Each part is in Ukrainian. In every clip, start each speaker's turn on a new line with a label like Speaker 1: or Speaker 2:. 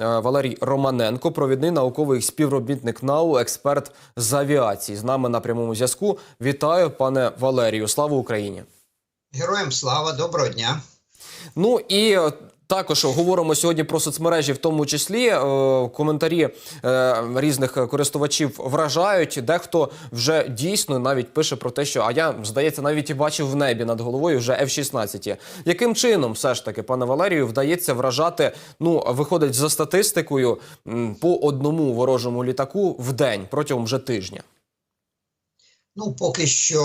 Speaker 1: е, Валерій Романенко, провідний науковий співробітник НАУ, експерт з авіації. З нами на прямому зв'язку. Вітаю, пане Валерію. Слава Україні!
Speaker 2: Героям слава, доброго дня.
Speaker 1: Ну і е, також говоримо сьогодні про соцмережі, в тому числі е, коментарі е, різних користувачів вражають. Дехто вже дійсно навіть пише про те, що а я здається, навіть і бачив в небі над головою вже F-16. Яким чином, все ж таки, пане Валерію, вдається вражати? Ну виходить за статистикою по одному ворожому літаку в день протягом вже тижня.
Speaker 2: Ну, поки що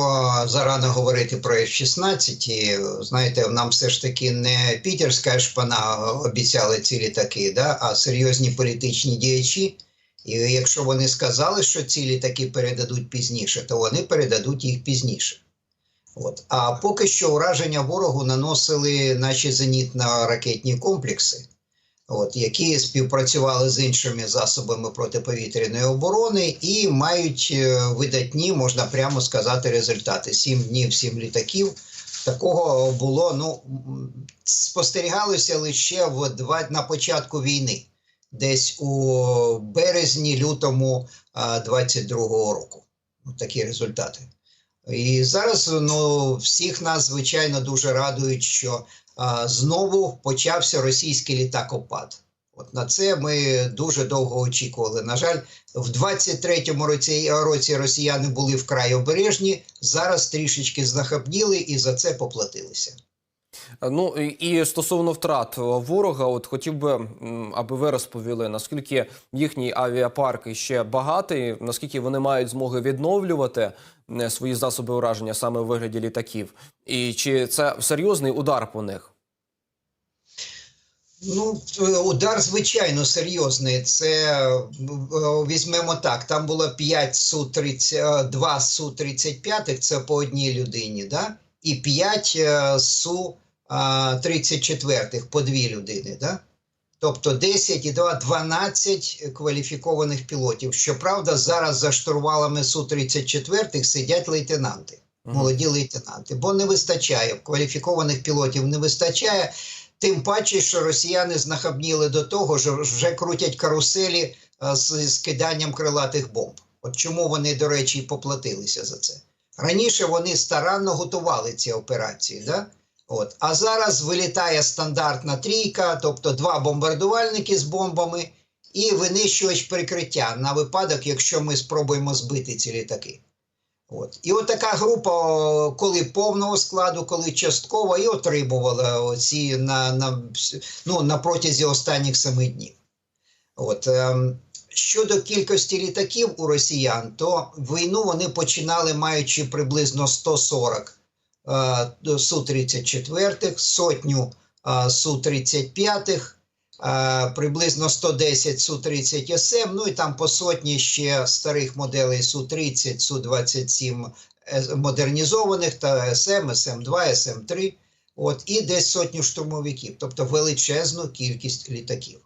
Speaker 2: зарано говорити про F-16. І, Знаєте, нам все ж таки не пітерська шпана обіцяли ці літаки, да? а серйозні політичні діячі. І якщо вони сказали, що ці літаки передадуть пізніше, то вони передадуть їх пізніше. От. А поки що ураження ворогу наносили наші зенітно-ракетні комплекси. От, які співпрацювали з іншими засобами протиповітряної оборони і мають е, видатні, можна прямо сказати, результати. Сім днів, сім літаків. Такого було, ну спостерігалося лише в два на початку війни, десь у березні, лютому 22-го року. От такі результати. І зараз ну, всіх нас, звичайно, дуже радують, що знову почався російський літакопад. От на це ми дуже довго очікували. На жаль, в 23-му році, році росіяни були вкрай обережні, зараз трішечки знахабніли і за це поплатилися.
Speaker 1: Ну і- стосовно втрат ворога, от хотів би, аби ви розповіли, наскільки їхній авіапарк ще багатий, наскільки вони мають змоги відновлювати е, свої засоби ураження саме у вигляді літаків, і чи це серйозний удар по них?
Speaker 2: Ну, е, удар, звичайно, серйозний. Це е, візьмемо так. Там було 5 су 30 2 су 35 це по одній людині, да? і 5 су 34 по дві людини. Да? Тобто 10 і 2 12 кваліфікованих пілотів. Щоправда, зараз за штурвалами су 34 сидять лейтенанти, молоді лейтенанти, бо не вистачає кваліфікованих пілотів, не вистачає. Тим паче, що росіяни знахабніли до того, що вже крутять каруселі з, з киданням крилатих бомб. От чому вони, до речі, і поплатилися за це. Раніше вони старанно готували ці операції, да? От. а зараз вилітає стандартна трійка, тобто два бомбардувальники з бомбами і винищувач прикриття на випадок, якщо ми спробуємо збити ці літаки. От. І от група, коли повного складу, коли частково, і отримувала ці на, на, ну, на протязі останніх семи днів. От, ем, щодо кількості літаків у росіян, то війну вони починали маючи приблизно 140 е, Су-34, сотню е, Су-35, е, приблизно 110 Су-30 СМ, ну і там по сотні ще старих моделей Су-30, Су-27 е, модернізованих та СМ, СМ-2, СМ-3, от, і десь сотню штурмовиків, тобто величезну кількість літаків,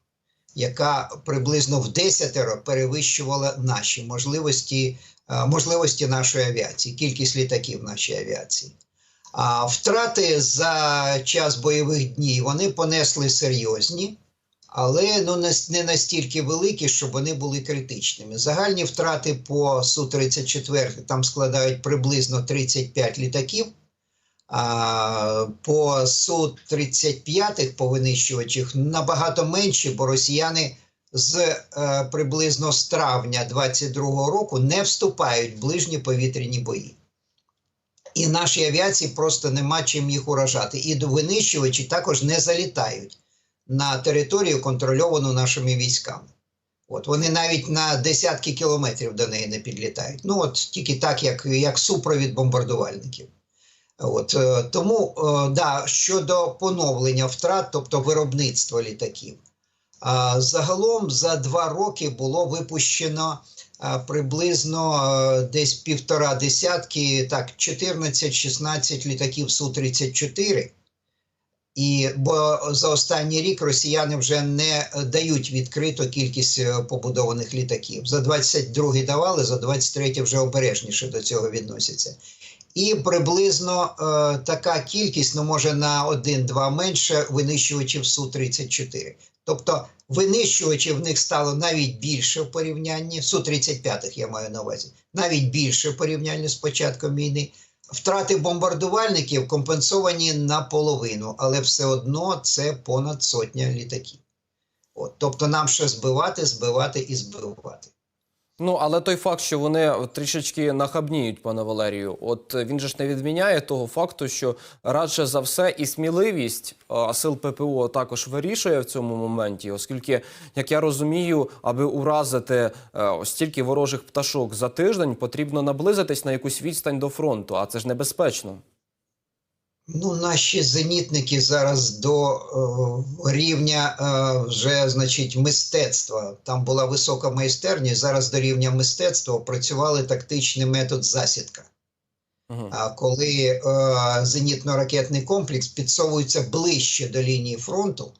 Speaker 2: яка приблизно в десятеро перевищувала наші можливості, е, можливості нашої авіації, кількість літаків нашої авіації. А втрати за час бойових днів вони понесли серйозні, але ну, не, настільки великі, щоб вони були критичними. Загальні втрати по Су-34 там складають приблизно 35 літаків. А по Су-35 по винищувачах набагато менші, бо росіяни з е, приблизно з травня 22-го року не вступають в ближні повітряні бої. І нашій авіації просто нема чим їх уражати. І винищувачі також не залітають на територію, контрольовану нашими військами. От вони навіть на десятки кілометрів до неї не підлітають. Ну от тільки так, як, як супровід бомбардувальників. От е, тому е, да, щодо поновлення втрат, тобто виробництва літаків, загалом за два роки було випущено приблизно е, десь півтора десятки, так, 14-16 літаків Су-34. І бо за останній рік росіяни вже не дають відкрито кількість е, побудованих літаків. За 22-й давали, за 23-й вже обережніше до цього відносяться. І приблизно е, така кількість, ну може на 1-2 менше винищувачів Су-34. Тобто винищувачів в них стало навіть більше в порівнянні Су-35 я маю на увазі, навіть більше в порівнянні з початком війни. Втрати бомбардувальників компенсовані наполовину, але все одно це понад сотня літаків. От, тобто нам ще збивати, збивати і збивати.
Speaker 1: Ну, але той факт, що вони трішечки нахабніють, пане Валерію, от він же ж не відміняє того факту, що радше за все і сміливість а, сил ППО також вирішує в цьому моменті, оскільки, як я розумію, аби уразити е, ось стільки ворожих пташок за тиждень, потрібно наблизитись на якусь відстань до фронту, а це ж небезпечно.
Speaker 2: Ну, наші зенітники зараз до е, рівня е, вже, значить, мистецтва. Там була висока майстерність. Зараз до рівня мистецтва опрацювали тактичний метод засідка.
Speaker 1: Угу.
Speaker 2: А коли е, зенітно-ракетний комплекс підсовується ближче до лінії фронту,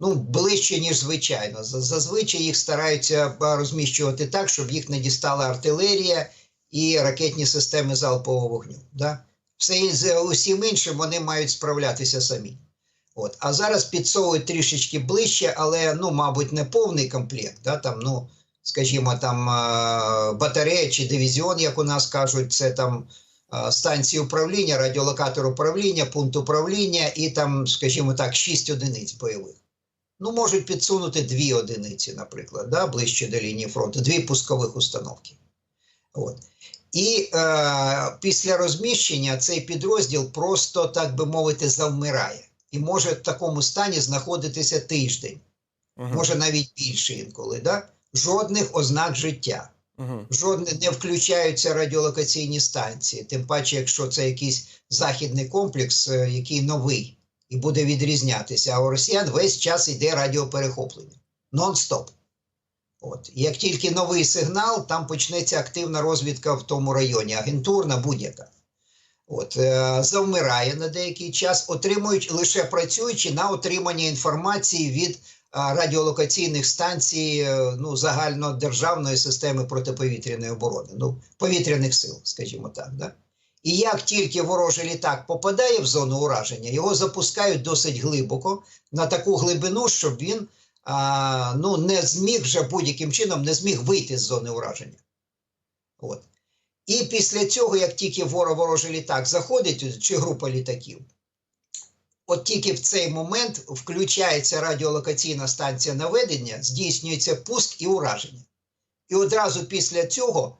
Speaker 2: ну ближче, ніж звичайно. Зазвичай їх стараються е, розміщувати так, щоб їх не дістала артилерія і ракетні системи залпового вогню. Да? Все е, усім іншим вони мають справлятися самі. От. А зараз підсовують трішечки ближче, але ну, мабуть, не повний комплект. Да? Там, ну, скажімо, там батарея чи дивізіон, як у нас кажуть, це там станції управління, радіолокатор управління, пункт управління і там, скажімо так, 6 одиниць бойових. Ну, можуть підсунути дві одиниці, наприклад, да, ближче до лінії фронту, дві пускових установки. От. І е, після розміщення цей підрозділ просто, так би мовити, завмирає. І може в такому стані знаходитися тиждень, може навіть більше інколи. Да? Жодних ознак життя.
Speaker 1: Угу.
Speaker 2: Жодне не включаються радіолокаційні станції, тим паче, якщо це якийсь західний комплекс, е, який новий і буде відрізнятися. А у росіян весь час йде радіоперехоплення. Нон-стоп. От. Як тільки новий сигнал, там почнеться активна розвідка в тому районі, агентурна будь-яка. От, е, завмирає на деякий час, отримують лише працюючи на отримання інформації від а, радіолокаційних станцій е, ну, загальнодержавної системи протиповітряної оборони, ну, повітряних сил, скажімо так. Да? І як тільки ворожий літак попадає в зону ураження, його запускають досить глибоко, на таку глибину, щоб він а, ну, не зміг вже будь-яким чином не зміг вийти з зони ураження. От. І після цього, як тільки воро- ворожий літак заходить, чи група літаків, от тільки в цей момент включається радіолокаційна станція наведення, здійснюється пуск і ураження. І одразу після цього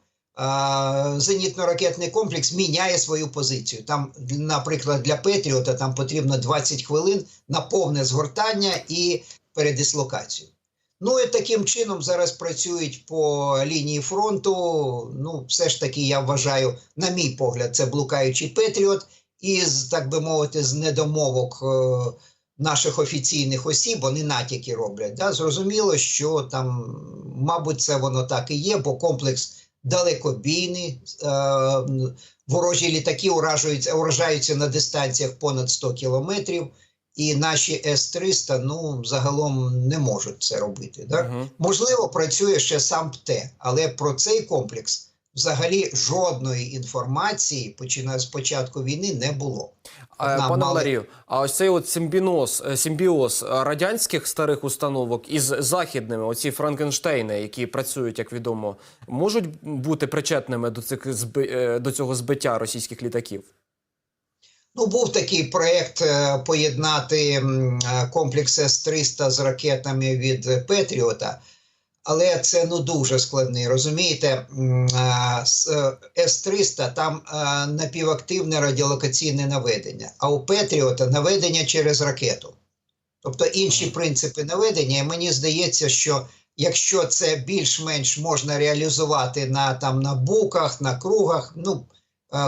Speaker 2: зенітно-ракетний комплекс міняє свою позицію. Там, наприклад, для Петріота там потрібно 20 хвилин на повне згортання і передислокацію. Ну і таким чином зараз працюють по лінії фронту. Ну, все ж таки, я вважаю, на мій погляд, це блукаючий Петріот, із, так би мовити, з недомовок е, наших офіційних осіб, вони натяки роблять. Да? Зрозуміло, що там, мабуть, це воно так і є, бо комплекс далекобійний. Е, ворожі літаки уражуються, уражаються на дистанціях понад 100 кілометрів. І наші С-300 ну, загалом не можуть це робити. Да?
Speaker 1: Угу.
Speaker 2: Можливо, працює ще сам ПТЕ, але про цей комплекс взагалі жодної інформації, починає з початку війни, не було.
Speaker 1: А,
Speaker 2: Нам
Speaker 1: Пане
Speaker 2: мали-
Speaker 1: Валерію, а ось цей от симбіоз, е, симбіоз е, радянських старих установок із західними, оці Франкенштейни, які працюють, як відомо, можуть бути причетними до цих е, до цього збиття російських літаків?
Speaker 2: Ну, був такий проєкт е, поєднати е, комплекс С-300 з ракетами від Петріота, але це ну дуже складний. Розумієте, е, с- е, С-300 там напівактивне радіолокаційне наведення, а у Петріота наведення через ракету. Тобто інші принципи наведення, і мені здається, що якщо це більш-менш можна реалізувати на, там, на буках, на кругах, ну,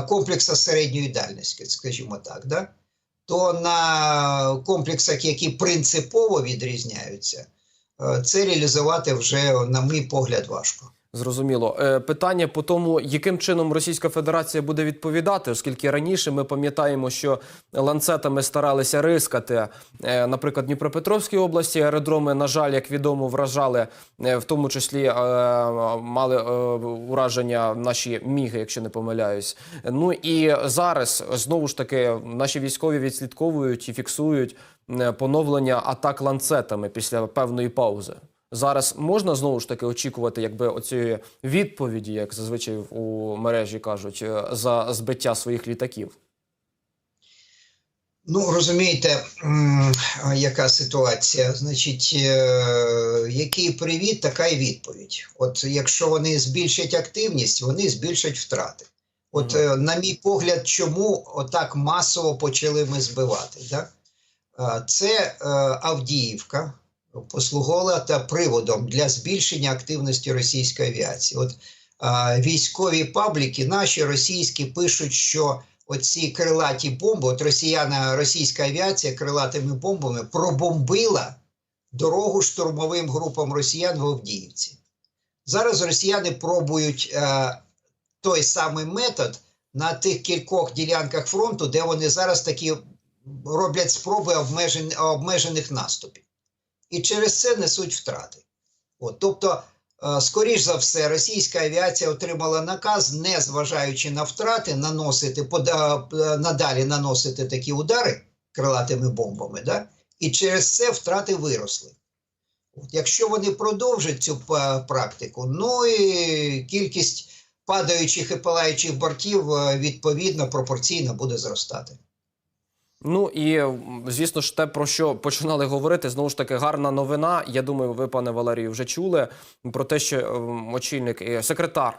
Speaker 2: комплекса середньої дальності, скажімо так, да? то на комплексах, які принципово відрізняються, е, це реалізувати вже, на мій погляд, важко.
Speaker 1: Зрозуміло. Е, Питання по тому, яким чином Російська Федерація буде відповідати, оскільки раніше ми пам'ятаємо, що ланцетами старалися рискати, е, наприклад, Дніпропетровській області аеродроми, на жаль, як відомо, вражали, е, в тому числі мали ураження наші міги, якщо не помиляюсь. Ну і зараз знову ж таки наші військові відслідковують і фіксують поновлення атак ланцетами після певної паузи. Зараз можна знову ж таки очікувати, якби оцієї відповіді, як зазвичай у мережі кажуть, е, за збиття своїх літаків.
Speaker 2: Ну, розумієте, яка ситуація? Значить, е, який привіт, така і відповідь. От якщо вони збільшать активність, вони збільшать втрати. От, е, на мій погляд, чому отак масово почали ми збивати? Да? Це Авдіївка послугувала та приводом для збільшення активності російської авіації. От е, військові пабліки, наші російські, пишуть, що оці крилаті бомби, от росіяна, російська авіація крилатими бомбами пробомбила дорогу штурмовим групам росіян в Авдіївці. Зараз росіяни пробують е, той самий метод на тих кількох ділянках фронту, де вони зараз такі роблять спроби обмежен, обмежених наступів. І через це несуть втрати. От, тобто, е, скоріш за все, російська авіація отримала наказ, не зважаючи на втрати, наносити е, надалі наносити такі удари крилатими бомбами, да? і через це втрати виросли. От, якщо вони продовжать цю практику, ну і кількість падаючих і палаючих бортів е, відповідно пропорційно буде зростати.
Speaker 1: Ну і звісно ж, те, про що починали говорити, знову ж таки, гарна новина. Я думаю, ви, пане Валерію, вже чули про те, що очільник і секретар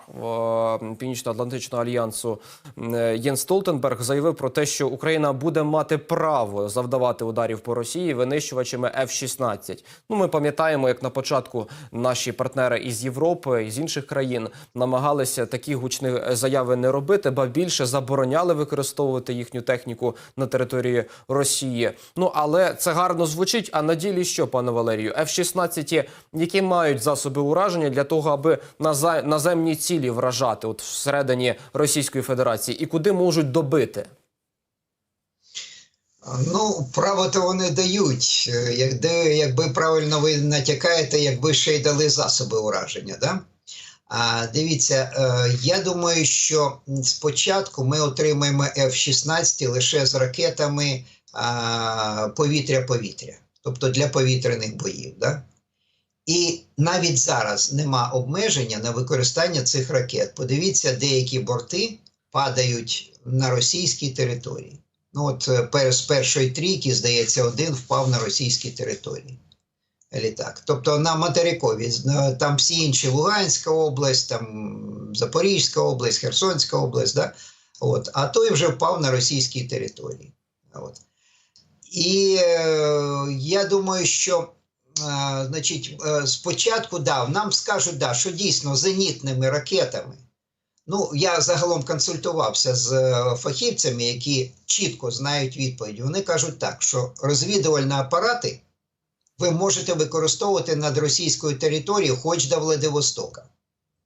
Speaker 1: Північно-Атлантичного альянсу Єн Столтенберг заявив про те, що Україна буде мати право завдавати ударів по Росії винищувачами F-16. Ну, ми пам'ятаємо, як на початку наші партнери із Європи із інших країн намагалися такі гучні заяви не робити, ба більше забороняли використовувати їхню техніку на території Росії. Ну але це гарно звучить. А на ділі що, пане Валерію? F-16, які мають засоби ураження для того, аби наземні цілі вражати, от всередині Російської Федерації, і куди можуть добити?
Speaker 2: Ну, право то вони дають. Е, якби правильно ви натякаєте, якби ще й дали засоби ураження. Да? А, дивіться, е, я думаю, що спочатку ми отримаємо F-16 лише з ракетами повітря-повітря, тобто для повітряних боїв. Да? І навіть зараз нема обмеження на використання цих ракет. Подивіться, деякі борти падають на російській території. Ну, от е, з першої трійки, здається, один впав на російській території. Літак. Тобто на материкові, там всі інші Луганська область, там Запорізька область, Херсонська область, да? от, а той вже впав на російській території. От. І е, я думаю, що е, значить, е, спочатку да, нам скажуть, да, що дійсно зенітними ракетами. Ну, я загалом консультувався з е, фахівцями, які чітко знають відповідь. Вони кажуть так, що розвідувальні апарати ви можете використовувати над російською територією хоч до Владивостока.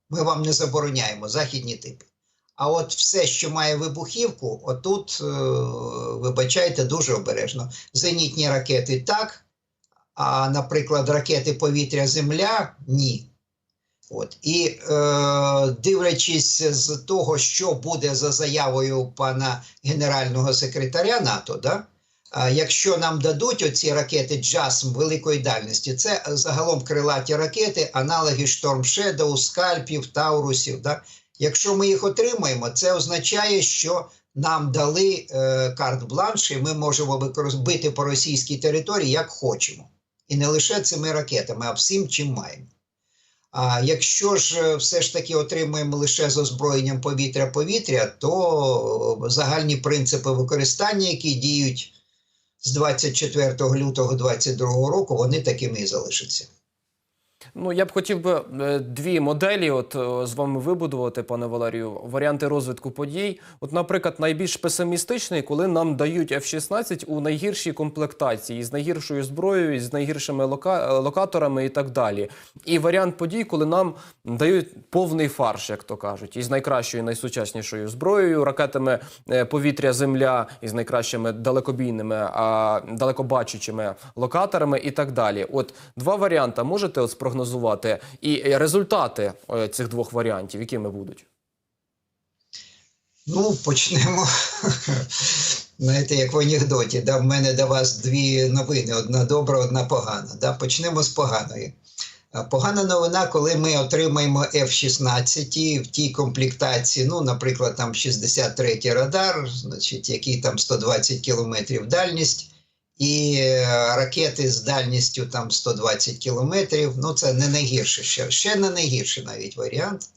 Speaker 2: Ми вам не забороняємо західні типи. А от все, що має вибухівку, отут, е, вибачайте, дуже обережно. Зенітні ракети так, а, наприклад, ракети повітря-Земля ні. От. І е, дивлячись з того, що буде за заявою пана генерального секретаря НАТО, да? Якщо нам дадуть оці ракети JASM великої дальності, це загалом крилаті ракети, аналоги Storm Shadow, скальпів, таурусів. Да? Якщо ми їх отримаємо, це означає, що нам дали е, карт-бланш, і ми можемо бити по російській території як хочемо. І не лише цими ракетами, а всім, чим маємо. А якщо ж е, все ж таки отримуємо лише з озброєнням повітря-повітря, то е, загальні принципи використання, які діють з 24 лютого 2022 року, вони такими і залишаться.
Speaker 1: Ну, я б хотів би е, дві моделі от е, з вами вибудувати, пане Валерію, варіанти розвитку подій. От, наприклад, найбільш песимістичний, коли нам дають F-16 у найгіршій комплектації, з найгіршою зброєю, з найгіршими лока... е, локаторами і так далі. І варіант подій, коли нам дають повний фарш, як то кажуть, із найкращою, найсучаснішою зброєю, ракетами е, повітря-земля, із найкращими далекобійними, а далекобачучими локаторами і так далі. От два варіанти можете от спрогнозувати і результати е, цих двох варіантів, якими будуть?
Speaker 2: Ну, почнемо. Знаєте, як в анекдоті, да, в мене до вас дві новини: одна добра, одна погана. Да? Почнемо з поганої. Погана новина, коли ми отримаємо F-16 в тій комплектації, ну, наприклад, там 63-й радар, значить, який там 120 кілометрів дальність, і е, ракети з дальністю там 120 кілометрів. Ну, це не найгірше ще, ще не найгірший навіть варіант.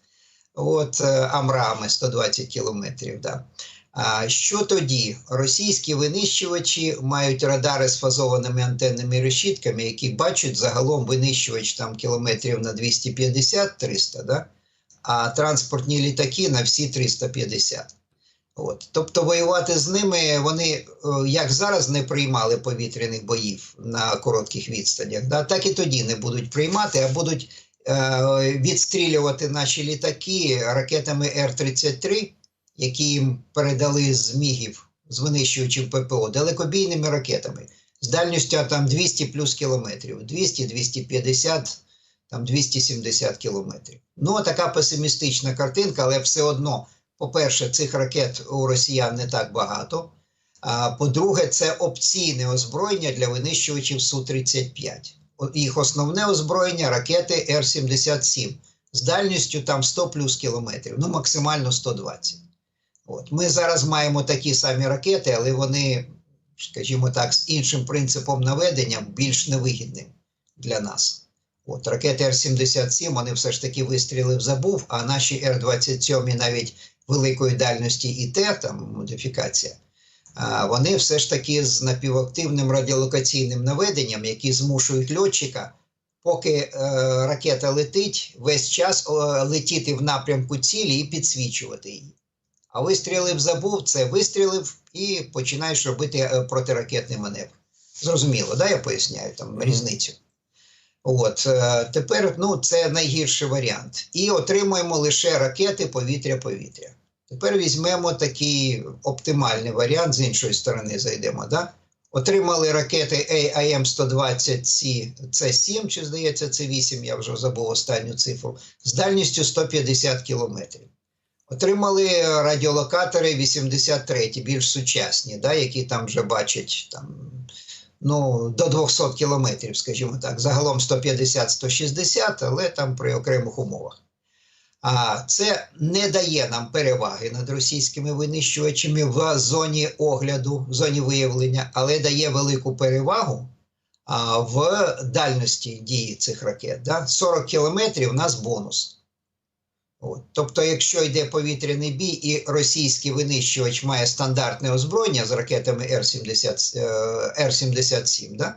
Speaker 2: От е, Амрами 120 кілометрів. Да. Що тоді? Російські винищувачі мають радари з фазованими антенними решітками, які бачать загалом винищувач там кілометрів на 250-300, да? а транспортні літаки на всі 350. От. Тобто воювати з ними вони е, як зараз не приймали повітряних боїв на коротких відстанях, да? так і тоді не будуть приймати, а будуть е, відстрілювати наші літаки ракетами Р-33, які їм передали з мігів, з винищувачів ППО, далекобійними ракетами з дальністю там 200 плюс кілометрів, 200-250, там 270 кілометрів. Ну, така песимістична картинка, але все одно, по-перше, цих ракет у росіян не так багато. А по-друге, це опційне озброєння для винищувачів Су-35. Їх основне озброєння ракети Р-77 з дальністю там 100 плюс кілометрів, ну максимально 120. От. Ми зараз маємо такі самі ракети, але вони, скажімо так, з іншим принципом наведення більш невигідним для нас. От, ракети Р-77 вони все ж таки вистрілив забув, а наші Р-27 навіть великої дальності ІТ, там модифікація, вони все ж таки з напівактивним радіолокаційним наведенням, які змушують льотчика, поки е, ракета летить, весь час е, летіти в напрямку цілі і підсвічувати її. А вистрілив забув, це вистрілив і починаєш робити е, протиракетний маневр. Зрозуміло, да? я поясняю там різницю. От е, тепер ну, це найгірший варіант. І отримуємо лише ракети повітря-повітря. Тепер візьмемо такий оптимальний варіант, з іншої сторони зайдемо. Да? Отримали ракети AIM-120 С7, чи здається, це 8, я вже забув останню цифру, з дальністю 150 кілометрів. Отримали радіолокатори 83, більш сучасні, да, які там вже бачать там, ну, до 200 кілометрів, скажімо так. Загалом 150-160, але там при окремих умовах. А це не дає нам переваги над російськими винищувачами в зоні огляду, в зоні виявлення, але дає велику перевагу а, в дальності дії цих ракет. Да? 40 кілометрів у нас бонус. Тобто, якщо йде повітряний бій і російський винищувач має стандартне озброєння з ракетами Р-70, е, Р-77, да?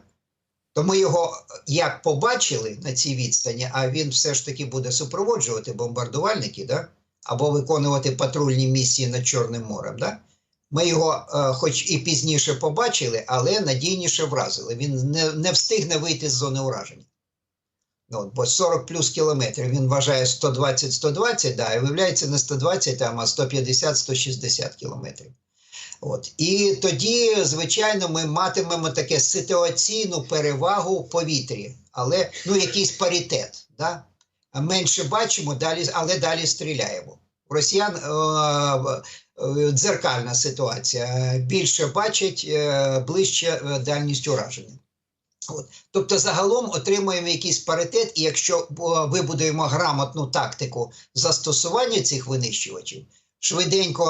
Speaker 2: то ми його як побачили на цій відстані, а він все ж таки буде супроводжувати бомбардувальники, да? або виконувати патрульні місії над Чорним морем. Да? Ми його, е, хоч і пізніше побачили, але надійніше вразили. Він не, не встигне вийти з зони ураження. Ну, бо 40 плюс кілометрів він вважає 120-120, да, і виявляється не 120, там, а 150-160 кілометрів. От. І тоді, звичайно, ми матимемо таке ситуаційну перевагу в повітрі, але ну, якийсь паритет. Да? Менше бачимо, далі, але далі стріляємо. У росіян е, е, дзеркальна ситуація. Більше бачать, е, ближче е, дальність ураження. От. Тобто, загалом отримуємо якийсь паритет, і якщо вибудуємо грамотну тактику застосування цих винищувачів, швиденько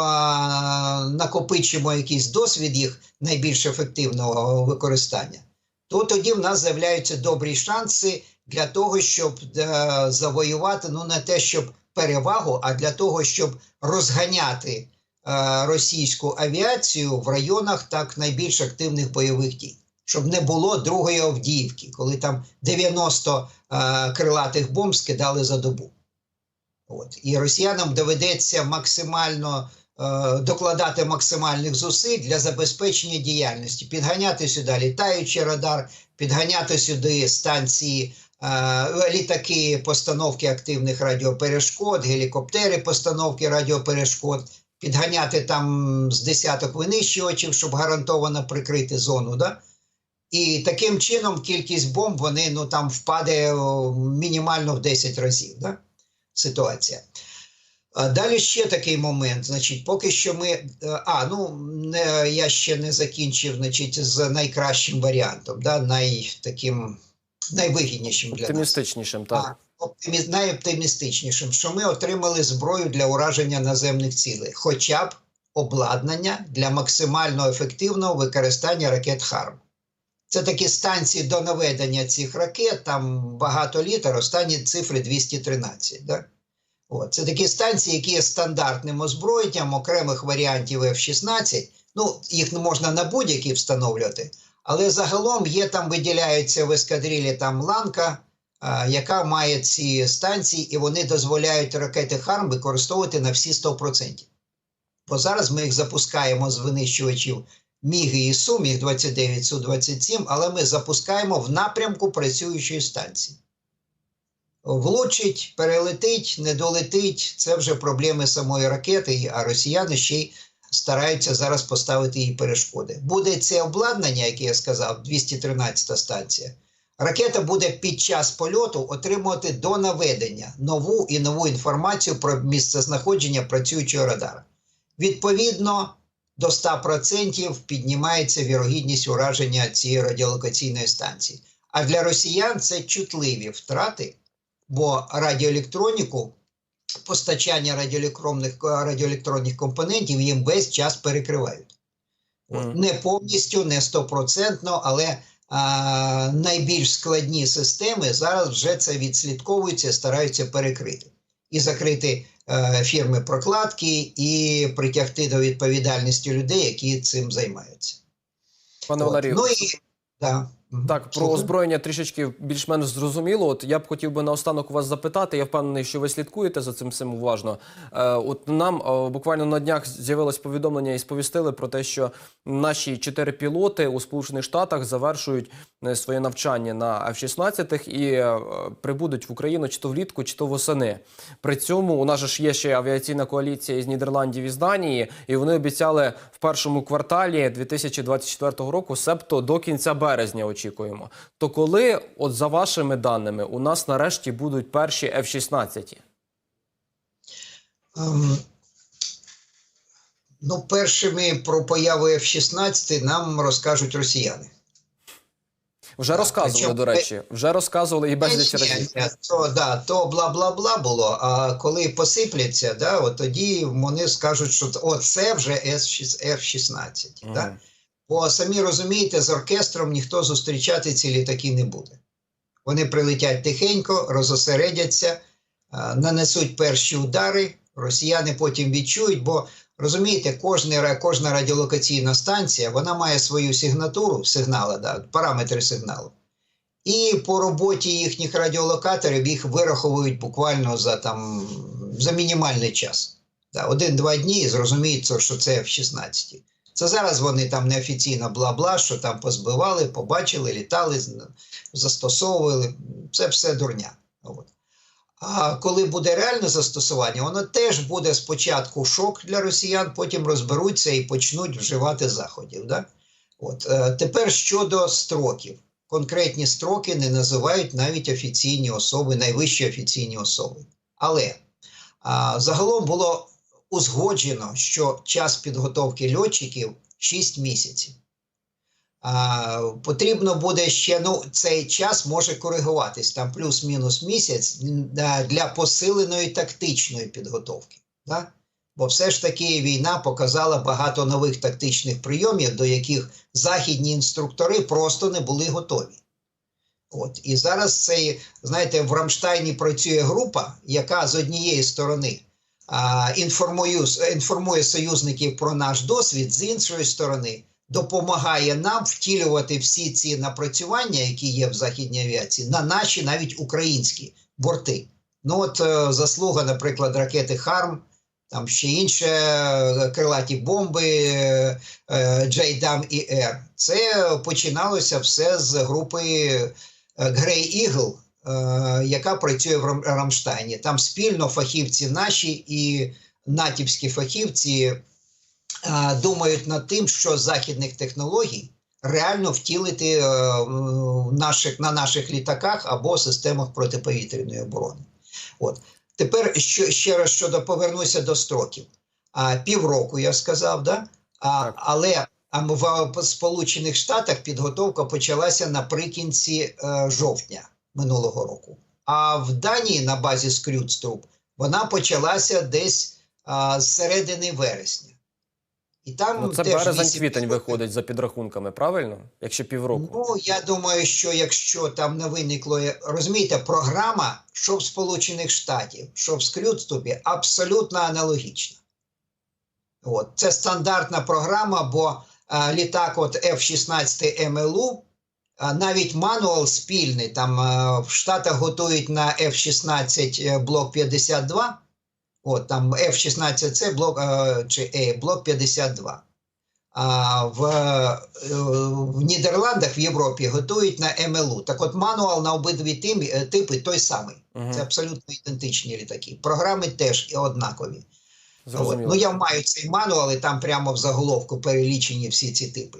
Speaker 2: накопичимо якийсь досвід їх найбільш ефективного використання, то тоді в нас з'являються добрі шанси для того, щоб е, завоювати ну не те, щоб перевагу, а для того, щоб розганяти е, російську авіацію в районах так найбільш активних бойових дій. Щоб не було другої Авдіївки, коли там 90 е, крилатих бомб скидали за добу. От. І росіянам доведеться максимально е, докладати максимальних зусиль для забезпечення діяльності, підганяти сюди літаючий радар, підганяти сюди станції, е, літаки постановки активних радіоперешкод, гелікоптери постановки радіоперешкод, підганяти там з десяток винищувачів, щоб гарантовано прикрити зону. Да? І таким чином кількість бомб вони ну там впаде мінімально в 10 разів. Да? Ситуація. Далі ще такий момент. Значить, поки що ми. е, А, ну не, я ще не закінчив значить, з найкращим варіантом, да, най, таким найвигіднішим для нас.
Speaker 1: Оптимістичнішим, так.
Speaker 2: А, оптимі... найоптимістичнішим, що ми отримали зброю для ураження наземних цілей, хоча б обладнання для максимально ефективного використання ракет ХАРМ. Це такі станції до наведення цих ракет, там багато літер, останні цифри 213. Да? От. Це такі станції, які є стандартним озброєнням окремих варіантів F-16. Ну, їх можна на будь-які встановлювати, але загалом є там, виділяються в ескадрилі там ланка, а, яка має ці станції, і вони дозволяють ракети ХАРМ використовувати на всі 100%. Бо зараз ми їх запускаємо з винищувачів Міги і Су, Міг 29 Су 27, але ми запускаємо в напрямку працюючої станції. Влучить, перелетить, не долетить це вже проблеми самої ракети, а росіяни ще й стараються зараз поставити їй перешкоди. Буде це обладнання, яке я сказав, 213 станція. Ракета буде під час польоту отримувати до наведення нову і нову інформацію про місцезнаходження працюючого радара. Відповідно, до 100% піднімається вірогідність ураження цієї радіолокаційної станції. А для росіян це чутливі втрати, бо радіоелектроніку, постачання радіоелектронних, радіоелектронних компонентів їм весь час перекривають.
Speaker 1: Мгм.
Speaker 2: Не повністю, не стопроцентно, але а, найбільш складні системи зараз вже це відслідковуються, стараються перекрити і закрити фірми прокладки, і притягти до відповідальності людей, які цим займаються.
Speaker 1: Пане. Валерію,
Speaker 2: Ну і да.
Speaker 1: Так, про озброєння трішечки більш-менш зрозуміло. От я б хотів би наостанок у вас запитати. Я впевнений, що ви слідкуєте за цим всім уважно. Е, от нам е, буквально на днях з'явилось повідомлення і сповістили про те, що наші чотири пілоти у Сполучених Штатах завершують е, своє навчання на F-16 і е, прибудуть в Україну чи то влітку, чи то восени. При цьому у нас ж є ще авіаційна коаліція із Нідерландів і з Данії, і вони обіцяли в першому кварталі 2024 року, себто до кінця березня очікуємо. То коли, от за вашими даними, у нас нарешті будуть перші F-16?
Speaker 2: Ем, ну, першими про появу F-16 нам розкажуть росіяни.
Speaker 1: Вже
Speaker 2: Так,
Speaker 1: розказували,
Speaker 2: причому-
Speaker 1: до речі, вже розказували і безліч
Speaker 2: ні,
Speaker 1: разів.
Speaker 2: То, да, то бла-бла-бла було, а коли посипляться, да, от тоді вони скажуть, що оце вже F-16.
Speaker 1: Мгм.
Speaker 2: Да? Бо самі розумієте, з оркестром ніхто зустрічати ці літаки не буде. Вони прилетять тихенько, розосередяться, нанесуть перші удари, росіяни потім відчують, бо розумієте, кожна, кожна радіолокаційна станція вона має свою сигнатуру, сигнали, да, параметри сигналу. І по роботі їхніх радіолокаторів їх вираховують буквально за, там, за мінімальний час. Да, Один-два дні і зрозуміють, що це F-16. Це зараз вони там неофіційно бла-бла, що там позбивали, побачили, літали, застосовували. Це все дурня. От. А коли буде реальне застосування, воно теж буде спочатку шок для росіян, потім розберуться і почнуть вживати заходів. Да? От. Е, тепер щодо строків. Конкретні строки не називають навіть офіційні особи, найвищі офіційні особи. Але а, загалом було узгоджено, що час підготовки льотчиків 6 місяців. А, потрібно буде ще, ну, цей час може коригуватись, там плюс-мінус місяць для, посиленої тактичної підготовки. Да? Бо все ж таки війна показала багато нових тактичних прийомів, до яких західні інструктори просто не були готові. От. І зараз цей, знаєте, в Рамштайні працює група, яка з однієї сторони інформує, інформує союзників про наш досвід, з іншої сторони допомагає нам втілювати всі ці напрацювання, які є в західній авіації, на наші навіть українські борти. Ну от е, заслуга, наприклад, ракети Харм, там ще інше е, крилаті бомби е, Джейдам і Р. Це починалося все з групи Грей е, яка працює в Рам- Рамштайні. Там спільно фахівці наші і натівські фахівці е, думають над тим, що західних технологій реально втілити е, наших, на наших літаках або системах протиповітряної оборони. От. Тепер що, ще раз щодо повернуся до строків. А, півроку я сказав, да? а, але а, в, в Сполучених Штатах підготовка почалася наприкінці е, жовтня минулого року. А в Данії на базі Скрюдструп вона почалася десь а, з середини вересня. І там
Speaker 1: Ну, це березень-квітень
Speaker 2: 8%.
Speaker 1: виходить за підрахунками, правильно? Якщо півроку.
Speaker 2: Ну, я думаю, що якщо там не виникло, розумієте, програма, що в Сполучених Штатів, що в Скрюдступі, абсолютно аналогічна. От. Це стандартна програма, бо а, літак от F-16 МЛУ, навіть мануал спільний, там в Штатах готують на F-16 е, блок 52, от там F-16 це блок е, чи E, блок 52. А в, е, в Нідерландах в Європі готують на МЛУ. Так от мануал на обидві тими, е, типи той самий. Це абсолютно ідентичні літаки. Програми теж однакові. От.
Speaker 1: Зрозуміло.
Speaker 2: Ну я маю цей мануал, і там прямо в заголовку перелічені всі ці типи.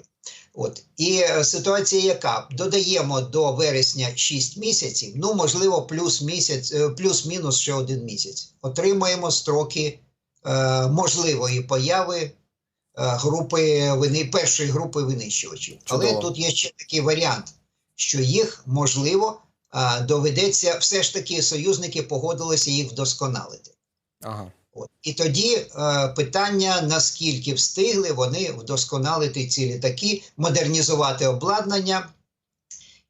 Speaker 2: От і е, ситуація, яка додаємо до вересня 6 місяців, ну можливо, плюс місяць, е, плюс-мінус ще один місяць. Отримаємо строки е, можливої появи е, групи вини, першої групи винищувачів. Але тут є ще такий варіант, що їх можливо доведеться, все ж таки союзники погодилися їх вдосконалити.
Speaker 1: Ага.
Speaker 2: І тоді е, питання, наскільки встигли вони вдосконалити ці літаки, модернізувати обладнання,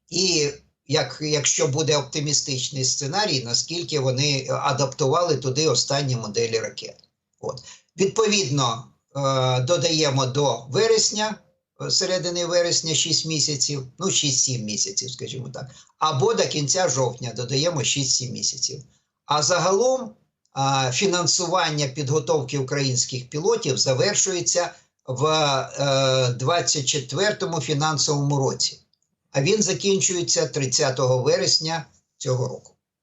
Speaker 2: і як, якщо буде оптимістичний сценарій, наскільки вони адаптували туди останні моделі ракет. От. Відповідно, е, додаємо до вересня, е, середини вересня 6 місяців, ну 6-7 місяців, скажімо так, або до кінця жовтня додаємо 6-7 місяців. А загалом фінансування підготовки українських пілотів завершується в е, 24-му фінансовому році, а він закінчується 30 вересня цього року.